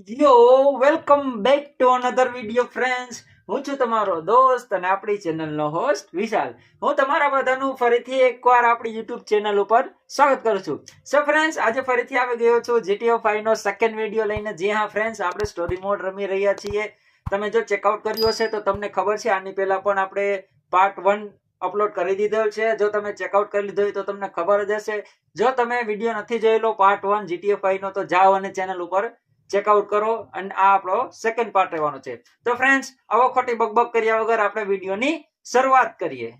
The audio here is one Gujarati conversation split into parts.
Yo welcome back to another video friends હું છું તમારો દોસ્ત અને આપણી ચેનલનો હોસ્ટ વિશાલ. હું તમારા બધાનું ફરીથી એકવાર આપણી યુટ્યુબ ચેનલ ઉપર સ્વાગત કરું છું. સો ફ્રેન્ડ્સ આજે ફરીથી આવી ગયો છું જીટીઓ ફાઈવનો સેકન્ડ વીડિયો લઈને. જી હા ફ્રેન્ડ્સ આપણે સ્ટોરી મોડ રમી રહ્યા છીએ. તમે જો ચેકઆઉટ કર્યું હશે તો તમને ખબર છે, આની પહેલાં પણ આપણે પાર્ટ વન અપલોડ કરી દીધો છે. જો તમે ચેકઆઉટ કરી લીધો હોય તો તમને ખબર જ હશે. જો તમે વીડિયો નથી જોયેલો પાર્ટ વન જીટીઓ ફાઈવનો તો જાઓ અને ચેનલ ઉપર ચેકઆઉટ કરો અને આ આપણો સેકન્ડ પાર્ટ રહેવાનો છે. તો ફ્રેન્ડ્સ આવો ખોટી બકબક કર્યા વગર આપણે વિડીયોની શરૂઆત કરીએ.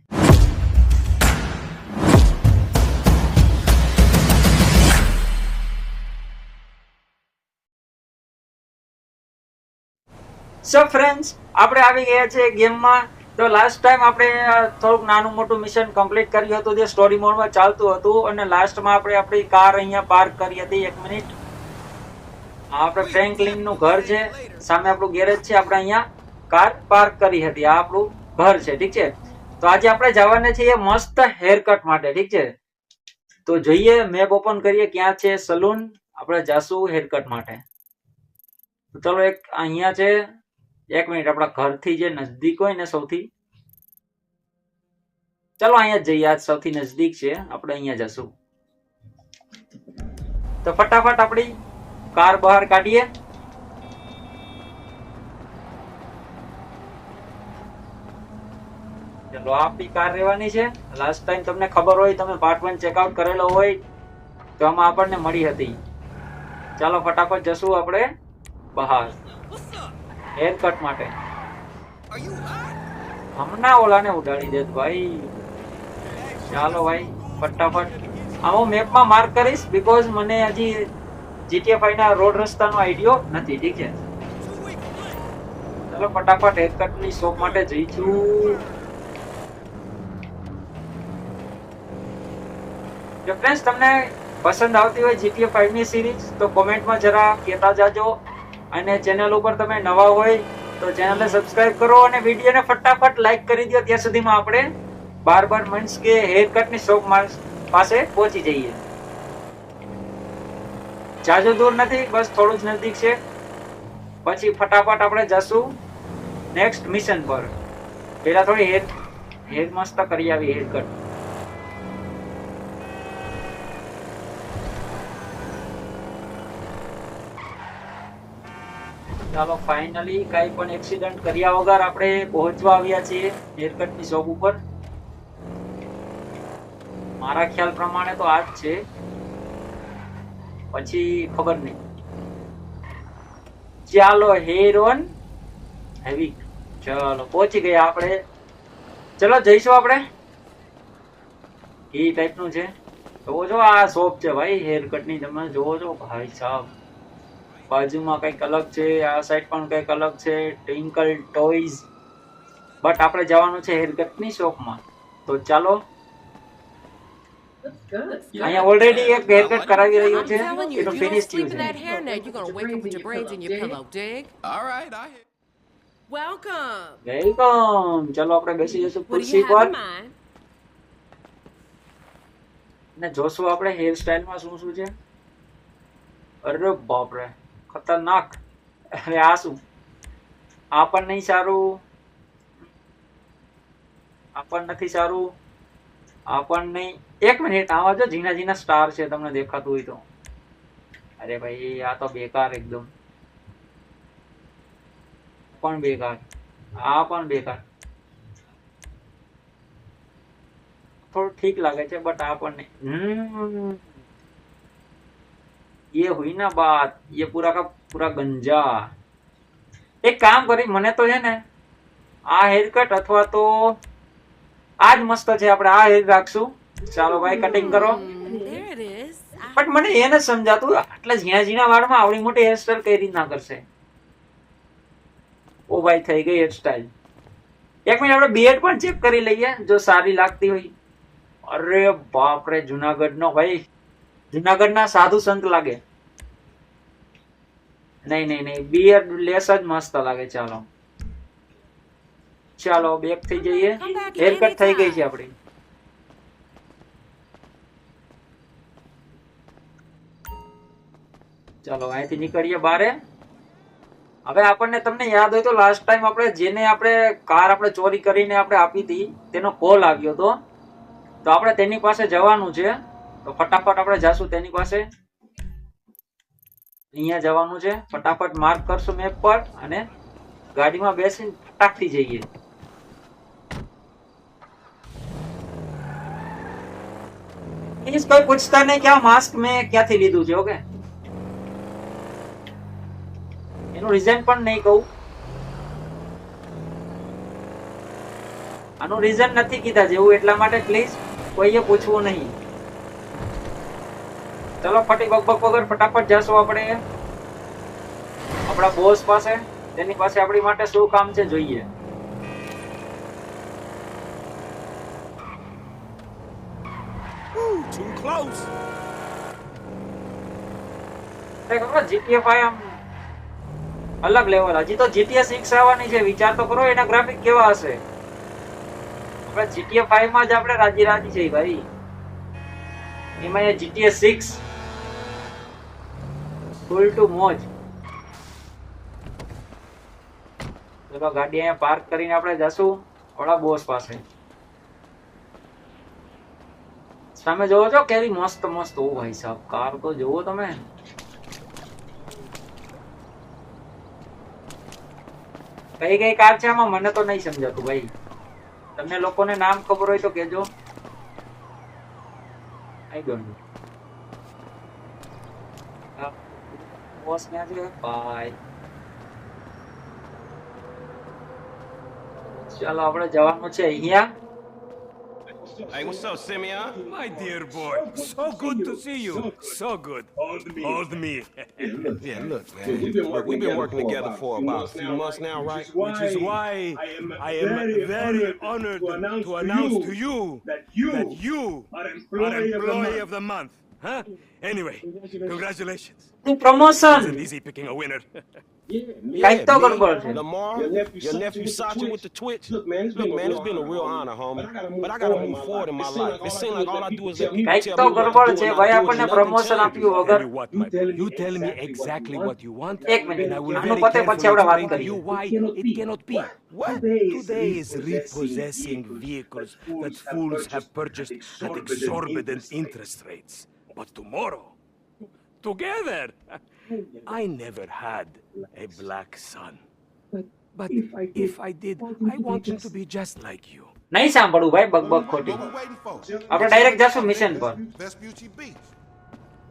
સો ફ્રેન્ડ્સ આપણે આવી ગયા છે ગેમમાં. તો લાસ્ટ ટાઈમ આપણે થોડુંક નાનું મોટું મિશન કમ્પ્લીટ કર્યું હતું, જે સ્ટોરી મોડમાં ચાલતું હતું. અને લાસ્ટમાં આપણે આપણી કાર અહીંયા પાર્ક કરી હતી એક મિનિટ આપણે ફ્રેન્કલિનનું ઘર છે. સામે આપણું ગેરેજ છે. આપણે અહીંયા કાર પાર્ક કરી હતી. આ આપણું ઘર છે. ઠીક છે? તો આજે આપણે જવાના છીએ મસ્ત હેરકટ માટે. ઠીક છે? તો જોઈએ મેપ ઓપન કરીએ. ક્યાં છે સલૂન આપણે જાશું હેરકટ માટે. ચલો એક અહીંયા છે. એક મિનિટ. આપણા ઘરથી જે નજદીક હોય ને સૌથી. ચલો અહીંયા જઈએ. આજ સૌથી નજદીક છે. આપણે અહીંયા જશું. તો ફટાફટ આપણી કાર બહાર કાઢીએ. ચલો આપણી કાર રહેવાની છે. લાસ્ટ ટાઈમ તમને ખબર હોય, તમે પાર્ટ વન ચેકઆઉટ કરેલો હોય, તો આમાં આપણને મળી હતી. ચાલો, ફટાફટ જશું આપણે બહાર. હેર કટ માટે. હમણાં ઓલાને ઉડાડી દેત ભાઈ. ચાલો ભાઈ, ફટાફટ. આ હું મેપમાં માર્ક કરીશ બીકોઝ મને હજી જીટીએ ફાઈવ ના રોડ રસ્તાનો આઈડિયો નથી, ઠીક છે? ચાલો ફટાફટ હેરકટની શોપ માટે જઈશું જો ફ્રેન્ડ્સ તમને પસંદ આવતી હોય જીટીએ ની સિરીઝ તો કોમેન્ટમાં જરા કહેતા જાજો. અને ચેનલ ઉપર તમે નવા હોય, તો ચેનલને સબસ્ક્રાઇબ કરો અને વિડીયોને ફટાફટ લાઈક કરી દો ત્યાં સુધીમાં આપણે બાર બાર મીન્સ કે હેરકટની શોપ પાસે પહોંચી જઈએ. જાજો દૂર નથી, બસ થોડું જ નજીક છે. પછી ફટાફટ આપણે જશું નેક્સ્ટ મિશન પર. પેલા થોડી હેર હેર મસ્ત કરી આવી હેર કટ ચાલો ફાઇનલી કઈ પણ એક્સિડન્ટ કર્યા વગર આપણે પહોંચવા આવ્યા છીએ હેરકટની શોપ ઉપર. મારા ખ્યાલ પ્રમાણે તો આ જ છે. પછી ખબર નહીં. ચાલો હેરોન હેવી ચાલો, પહોંચી ગયા આપણે. ચલો, જઈશું આપણે. એ ટાઈપનું છે. જોવો છો આ શોપ છે ભાઈ હેર કટની તમે જોવો છો ભાઈ સાહેબ બાજુમાં કંઈક અલગ છે, આ સાઈડ પણ કંઈક અલગ છે ટ્વિંકલ ટોયઝ બટ આપણે જવાનું છે હેર કટની શોપમાં તો ચાલો અહીંયા ઓલરેડી એક હેર કટ કરાવી રહ્યો છે if you ફિનિશ sleep થયું in that hair net you're going to wake up with your braids in your pillow. Dig? All right, I welcome Welcome. ચલો આપણે બેસી જશું ખુરશી પર ને જોશું આપણે હેર સ્ટાઇલમાં શું શું છે અરે બાપ રે ખતરનાક અરે આ શું આ પણ નહીં સારું આ પણ નથી સારું આ પણ નહીં એક મિનિટ આવા જો ઝીણા ઝીણા સ્ટાર છે તમને દેખાતું હોય તો અરે ભાઈ આ તો બેકાર એકદમ પણ બેકાર આ પણ બેકાર થોડું ठीक लागे છે બટ આ પણ નહીં हम्म, ये हुई ना बात ये पूरा का पूरा गंजा એક કામ કરી મને તો છે ને આ હેર કટ અથવા તો આ જ મસ્ત છે, આપણે આ હેર રાખશું. ચાલો ભાઈ કટિંગ કરો. બટ મને એ નથી સમજાતું, આટલા ઝીણા ઝીણા વાળમાં આવડી મોટી હેરસ્ટાઈલ કઈ રીતના કરશે? ઓ ભાઈ, થઈ ગઈ હેરસ્ટાઈલ એક મિનિટ આપણે બીએડ પણ ચેક કરી લઈએ, જો સારી લાગતી હોય. અરે બાપ રે જુનાગઢ નો ભાઈ. જુનાગઢ ના સાધુ સંત લાગે. નહીં નહીં નહીં બીએડ લેસ જ મસ્ત લાગે, ચાલો. ચાલો બેક થઈ જઈએ. હેર કટ થઈ ગઈ છે આપણી. ચાલો અહીંથી નીકળીએ બારે હવે આપણને તમને યાદ હોય તો લાસ્ટ ટાઈમ આપણે જેને આપણે કાર આપણે ચોરી કરીને આપણે આપી હતી તેનો કોલ આવ્યો હતો. તો આપણે તેની પાસે જવાનું છે. તો ફટાફટ આપણે જાશું તેની પાસે. અહીંયા જવાનું છે. ફટાફટ માર્ક કરશું મેપ પર અને ગાડીમાં બેસીને ફટાકથી જઈએ. કોઈ પૂછતા નહીં કે આ માસ્ક મેં ક્યાંથી લીધું છે ઓકે એનું રીઝન પણ નહીં કહું આનું રીઝન નથી કીધા જેવું એટલા માટે પ્લીઝ કોઈએ પૂછવું નહીં। ચલો ફટી બકબક વગર ફટાફટ જશું આપણે આપણા બોસ પાસે તેની પાસે આપણી માટે શું કામ છે, જોઈએ। Close. GTA 5 આમ અલગ લેવલ હજી તો જીટીએ સિક્સ આવવાની છે. વિચાર તો કરો, એના ગ્રાફિક કેવા હશે? આપણે જીટીએ ફાઈવમાં જ આપણે રાજી રાજી છે ભાઈ. એમાં એ જીટીએ સિક્સ ફૂલ ટુ મોજ. ચલો, ગાડી અહીંયા પાર્ક કરીને આપણે જશું. ઓલા બોસ પાસે. સામે જોવો છો કેવી મસ્ત મસ્ત. ઓ ભાઈ સાહેબ, કાર તો જોવો તમે. કઈ કઈ કાર છે આમાં? મને તો નહીં સમજાતું ભાઈ. તમને લોકોને નામ ખબર હોય તો કેજો આઈ ડોન્ટ બોસ ક્યાં બાય ચાલો, આપણે જવાનું છે અહીંયા. Hey, what's up, Simeon? My dear boy, so good to see you. So good. Hold me. Hold me. Yeah, look, man. Look, we've been working together for about a few months now, right? Which is why I am very honored to announce to you that you that you are are employee of the month of the month. Huh? Anyway, congratulations. Promotion Isn't easy picking a winner. કઈક તો me, ગડબડ છે Lamar, Your nephew your Sacha nephew with the Sacha with Twitch. the Twitch. Look, man, it's Look, been a man, it's real been a real honor, honor, homie. But I gotta move But I gotta forward move in my forward in my life. life. It It seem seems like all I do is let keep people કઈક tell તો me what to ગડબડ do છે and ભાઈ I do આપણને nothing પ્રમોશન changes. આપ્યું Tell વગર you what, You my boy. telling You me tell me exactly exactly what what you want, એક મિનિટ and I will આનું very પતે પછી carefully આપણે વાત explain to you કરીએ why It cannot it be. cannot be. What? Today is repossessing vehicles that fools have purchased at exorbitant interest rates. But tomorrow, together, I never had a black son. But if I did, I want him to be just like you. નહીં સાંભળવું ભાઈ બકબક ખોટી What we waiting for? આપણે ડાયરેક્ટ જાશું મિશન પર Vespucci Beach.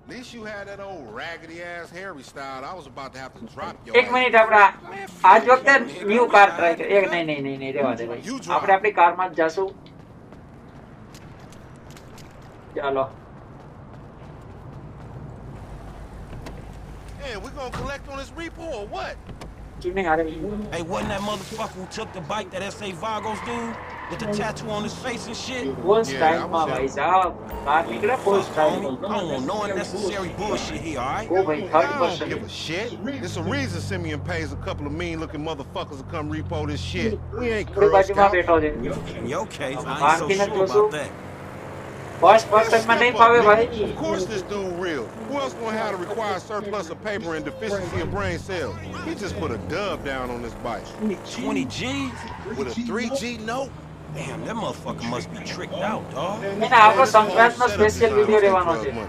At least you had that old raggedy ass Harry style. I was about to have to drop your એક મિનિટ આપણે આ- આજ વખતે ન્યુ કાર ટ્રાય કરીએ એક નહીં નહીં નહીં નહીં રહેવા દે ભાઈ You drive. આપણે આપણી કારમાં જ જાશું ચાલો Man, we gonna collect on this repo or what? Hey, wasn't that motherfucker who took the bike that S.A. Vagos dude? With the tattoo on his face and shit? One yeah, time, my boy. out. I don't want no unnecessary bullshit here, alright? I don't give a shit. There's a reason Simeon pays a couple of mean-looking motherfuckers to come repo this shit. We ain't Girl Scout. In your case, I ain't so sure about that. Watch, my name. Of course this dude real. Who else gonna have a surplus of paper and deficiency of brain cells? He just put a dub down on this bike. 20 G With a 3G note? Damn, that motherfucker must be tricked out, dog. Man, I've some special video they want to All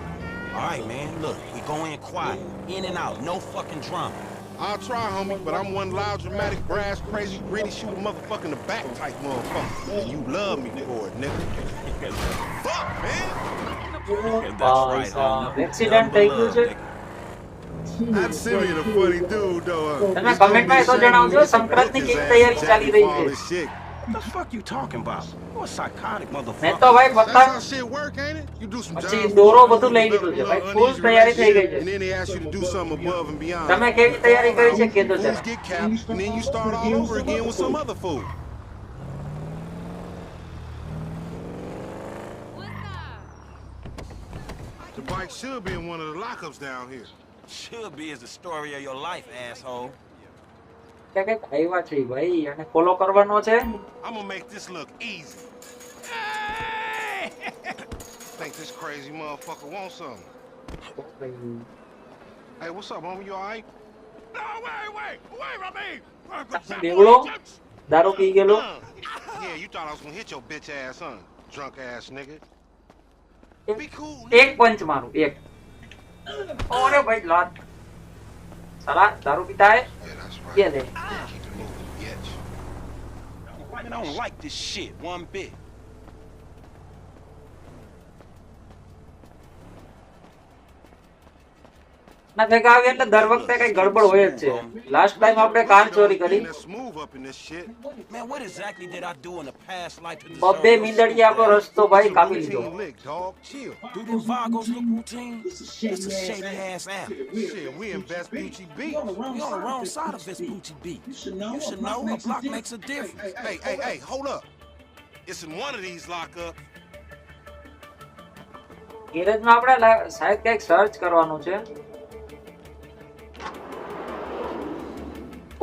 right, man, look, we go in quiet. In and out, no fucking drama. I'll try, homie, but I'm one loud, dramatic, brass, crazy, greedy, shoot a motherfucker in the back type motherfucker. And you love me for it, nigga. Fuck, man! That's ભાઈ right, સાહેબ homie. એક્સિડન્ટ થઈ ગયું છે That's Simeon a funny dude, though. huh? તમે He's gonna કમેન્ટમાં એ તો be જણાવજો Simeon. સંક્રાંતની His કેવી ass તૈયારી Jackie ચાલી રહી for all છે this shit. What the fuck you talking about? You a psychotic મેં motherfucker. તો ભાઈ That's બતા how shit work, ain't it? You do some પછી John દોરો Stockton, બધું લઈ little- લીધું છે. little ભાઈ, full uneasy તૈયારી થઈ shit, ગઈ છે. And then they ask you to do something above and beyond. તમે કેવી તૈયારી કરી છે કીધું Fools જરા get capped, and then you start all over again with some other fool. The bike should be in one of the lockups down here. Should be is the story of your life, asshole. કે કંઈક આવ્યા છે ભાઈ અને ફોલો કરવાનો છે I'm gonna make this look easy. Think this crazy motherfucker wants something. ભાઈ, Hey, what's up, homie? You alright? No, wait, wait, wait, I mean. બેવડો દારૂ પી ગયેલો Yeah, you thought I was gonna hit your bitch ass, huh? Drunk ass nigga. Be cool. એક પંચ મારું એક ઓરે ભાઈ લાત Salat, that'll be diet. Yeah, that's right. Yeah, then. Keep it moving, bitch. I don't like this shit one bit. ના ભેગા આવે એટલે દર વખતે કઈ ગડબડ હોય જ છે લાસ્ટ ટાઈમ આપણે કાર ચોરી કરી બબ્બે? મીંદડીએ આપણો રસ્તો ભાઈ કાપી લીધો. ગેરેજમાં આપણે શાયદ કંઈક સર્ચ કરવાનું છે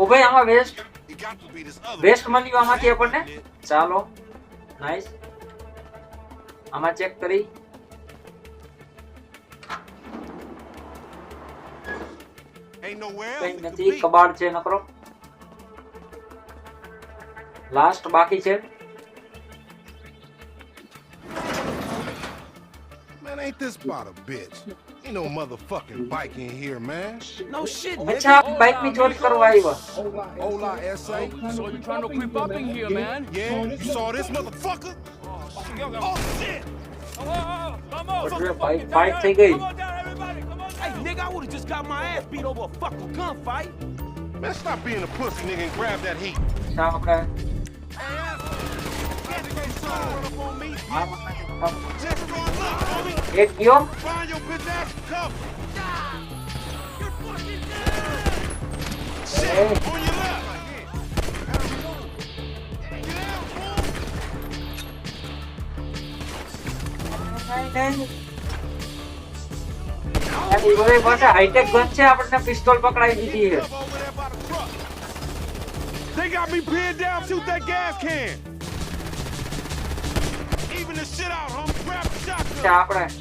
ઓ ભાઈ આમાં વેસ્ટ વેસ્ટ મળ્યું આમાંથી આપણને ચાલો નાઈસ આમાં ચેક કરી કઈ નથી. કબાડ છે નકરો લાસ્ટ બાકી છે Man, ain't this about a bitch? Ain't no motherfucking bike in here, man. No shit, nigga. अच्छा आप बाइक में चोट करवाई वो ola SA. So you're trying to creep up in here, man? Yeah, you saw this motherfucker? Oh, oh shit! Hello, oh, oh, come on, But we're bike- Come on down, everybody, come on Hey, nigga, I would've just got my ass beat over a fucking gunfight. Man, stop being a pussy, nigga, and grab that heat. अच्छा okay? Hey, fool. નહીં, નહીં. આ દીવાલે પાસે હાઈટેક ગન છે આપણને પિસ્તોલ પકડાઈ દીધી છે Cover over there by the truck. They got me pinned down. Shoot that gas can. Even the shit out, homie. Grab the shotgun.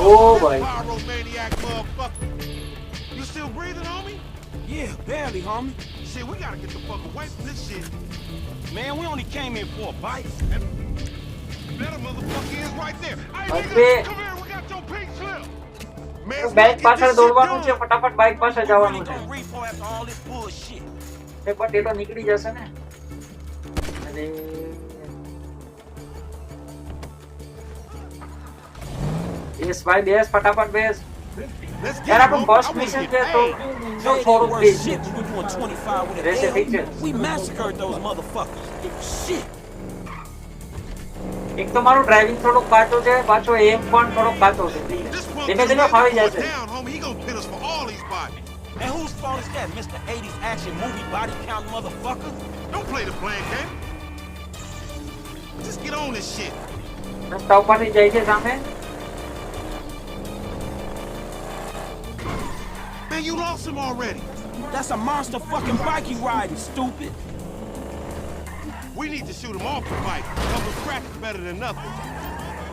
Oh, fuck with boy. this pyromaniac motherfucker. You still breathing, homie? Yeah, barely, homie. Shit, we gotta get the fuck away from this shit. Man, we only came in for a bite. Better motherfucker is right there. Hey, Okay. nigga, come here. We got your pink slip. Man, we bike gotta get પાછળ this shit દોડવાનું છે done. ફટાફટ બાઇક પાસે We જવાનું really છે gonna repo after all this bullshit. એ પણ એ તો નીકળી જશે ને અને બેસ ભાઈ બેસ ફટાફટ બેસ યાર આપણું. ફર્સ્ટ મિશન છે તો. જો Ain't થોડુંક worse please shit when we doing 25 with a રહેશે ઠીક છે. એક તો મારું ડ્રાઇવિંગ થોડુંક કાચો છે પાછો એમ પણ થોડોક કાચો છે ધીમે ધીમે ફાવી these bodies. And whose fault is that, Mr. 80s action movie body count motherfucker? Don't play the blame game. Just get on this shit. રસ્તા ઉપરથી જાય છે સામે Man, you lost him already. That's a monster fucking bike you riding, stupid. We need to shoot him off the bike. Couple crack is better than nothing.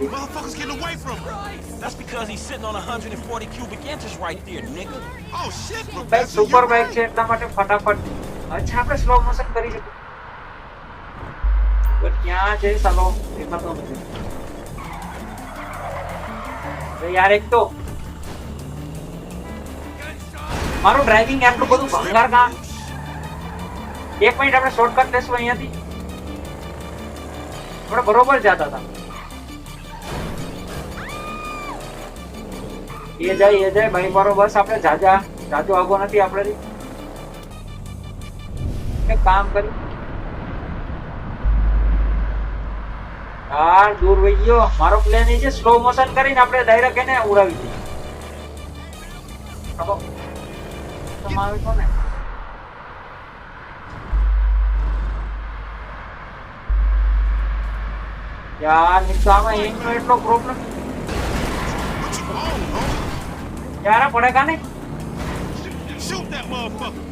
Motherfuckers getting away from him. That's because he's sitting on 140 cubic inches right there, nigga. Oh shit, bike Professor. Super you- bike છે એટલા માટે ફટાફટ અચ્છા આપણે સ્લો મોશન કરી શકીએ પણ ક્યાં છે ચાલો દેખાતો નથી અરે યાર એક તો મારું ડ્રાઇવિંગ આટલું બધું ભંગાર કામ એક મિનિટ આપણે શોર્ટકટ લેશું અહીંયાથી. આપણે બરોબર જતા હતા. એ જાય એ જાય, ભાઈ મારો બસ આપણે જાજા, જાજો આગો નથી આપણે કામ કરી. હા દૂર વહી ગયો. મારો પ્લેન એ છે સ્લો મોશન કરીને આપણે ડાયરેક્ટ એને ઉડાવી દઈએ. মাল কমে यार निकामा एक मिनट लो प्रॉब्लम यार पड़ेगा नहीं shoot that motherfucker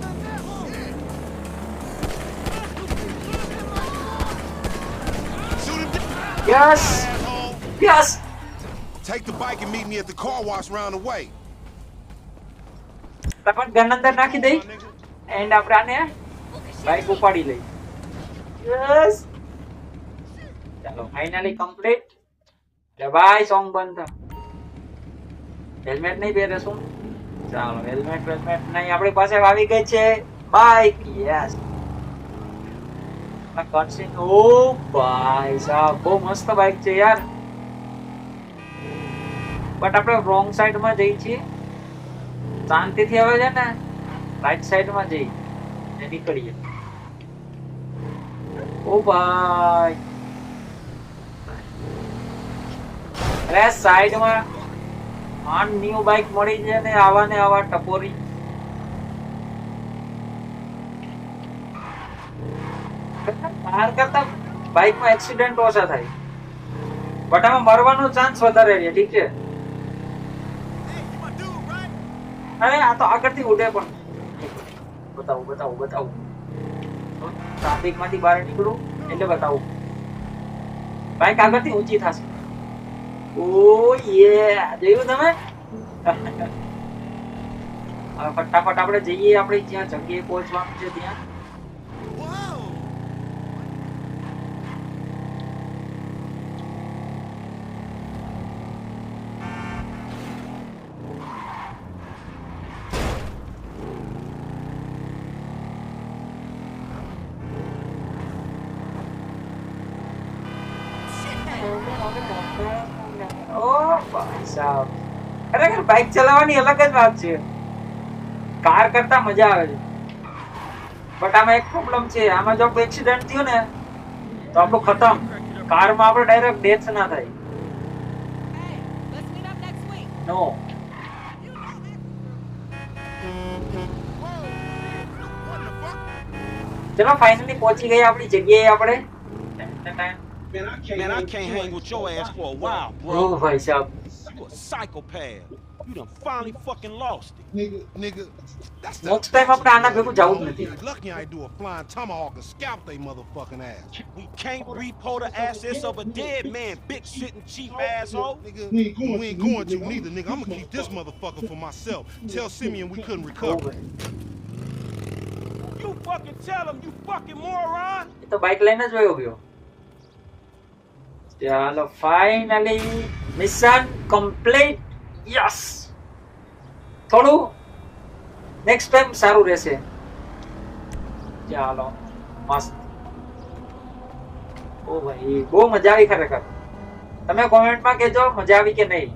Yes. Yes. Take the bike and meet me at the car wash round the way. Tapan gun અંદર નાખી દઈ એન્ડ આપણે આને બાઈક ઉપાડી લઈ. યસ ચાલો ફાઇનલી કમ્પ્લીટ એટલે ભાઈ સોંગ બંધ થા હેલ્મેટ નહીં પહેરે શું ચાલો હેલ્મેટ વેલ્મેટ નહીં. આપણી પાસે આવી ગઈ છે બાઈક યસ કટસીન ઓ ભાઈ સાહેબ બહુ મસ્ત બાઈક છે યાર. બટ આપણે રોંગ સાઈડમાં જઈએ છીએ. શાંતિથી આવે છે ને રાઈટ સાઈડમાં જઈ ને નીકળીએ. ઓ ભાઈ અરે સાઈડમાં આન ન્યુ બાઇક મળી છે ને આવા ને આવા ટપોરી બહાર કરતા બાઇકમાં એક્સિડન્ટ ઓછા થાય. બટ આમાં મરવાનો ચાન્સ વધારે રહે ઠીક છે? અરે આ તો આગળથી ઉડે પણ. બતાવું બતાવું બતાવું. ટ્રાફિકમાંથી બહાર નીકળું, એટલે બતાવું. બાઈક આગળથી ઊંચી થશે? ઓ યે જોયું તમે? હવે ફટાફટ આપણે જઈએ આપણે જ્યાં જગ્યાએ પહોંચવાનું છે ત્યાં ઓ ભાઈ સાહેબ ખરેખર બાઇક ચલાવવાની અલગ જ વાત છે કાર કરતા મજા આવે છે બટ આમાં એક પ્રોબ્લેમ છે આમાં જો કોઈ એક્સિડન્ટ થયો ને તો આપણું ખતમ કારમાં આપણે ડાયરેક્ટ ડેથ ના થાય. નો? ચલો ફાઇનલી પહોંચી ગયા આપણી જગ્યાએ આપણે Man, I can't hang with your ass for a while, bro. Oh, my God. You a psychopath. You done finally fucking lost it. Nigga, nigga, that's the next time આપણે આના ભેગું જવું જ નથી Lucky I ain't do a flying tomahawk and scalp they motherfucking ass. We can't repo the assets of a dead man, big sitting cheap asshole. Nigga, we ain't going to neither, nigga. I'ma keep this motherfucker for myself. Tell Simeon we couldn't O recover. ભાઈ. You fucking tell him, you fucking moron. એ તો બાઇક લઈને જ વયો ગયો ચાલો ફાઇનલી મિશન કમ્પ્લીટ યસ થોડું? નેક્સ્ટ ટાઈમ સારું રહેશે. ચાલો. મસ્ત. ઓ ભાઈ, બહુ મજા આવી ખરેખર. તમે કોમેન્ટમાં કહેજો, મજા આવી કે નહીં.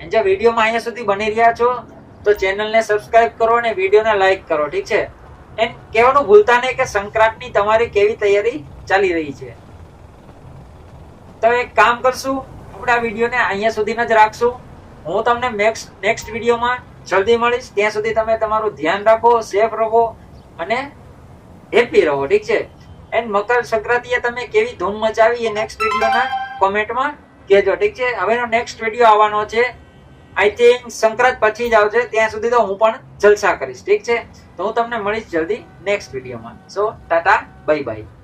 અને જો વિડીયોમાં અહીંયા સુધી બની રહ્યા છો, તો ચેનલને સબસ્ક્રાઇબ કરો અને વિડીયોને લાઈક કરો, ઠીક છે? એન્ડ કહેવાનું ભૂલતા નહીં કે સંક્રાંતની તમારી કેવી તૈયારી ચાલી રહી છે. તો એક કામ કરશું આપણે વિડીયોને અહીંયા સુધી જ રાખશું. હું તમને નેક્સ્ટ નેક્સ્ટ વિડીયોમાં જલ્દી મળીશ. ત્યાં સુધી તમે તમારું ધ્યાન રાખો સેફ રહો અને હેપી રહો, ઠીક છે? એન્ડ મકર સંક્રાંતિએ તમે કેવી ધૂમ મચાવી એ નેક્સ્ટ વિડીયોના કોમેન્ટમાં કહેજો, ઠીક છે? હવેનો નેક્સ્ટ વીડિયો આવવાનો છે. આઈ થિંક સંક્રાંત પછી જ આવશે. ત્યાં સુધી તો હું પણ જલસા કરીશ, ઠીક છે? તો હું તમને મળીશ જલ્દી નેક્સ્ટ વિડીયોમાં. સો ટાટા બાય બાય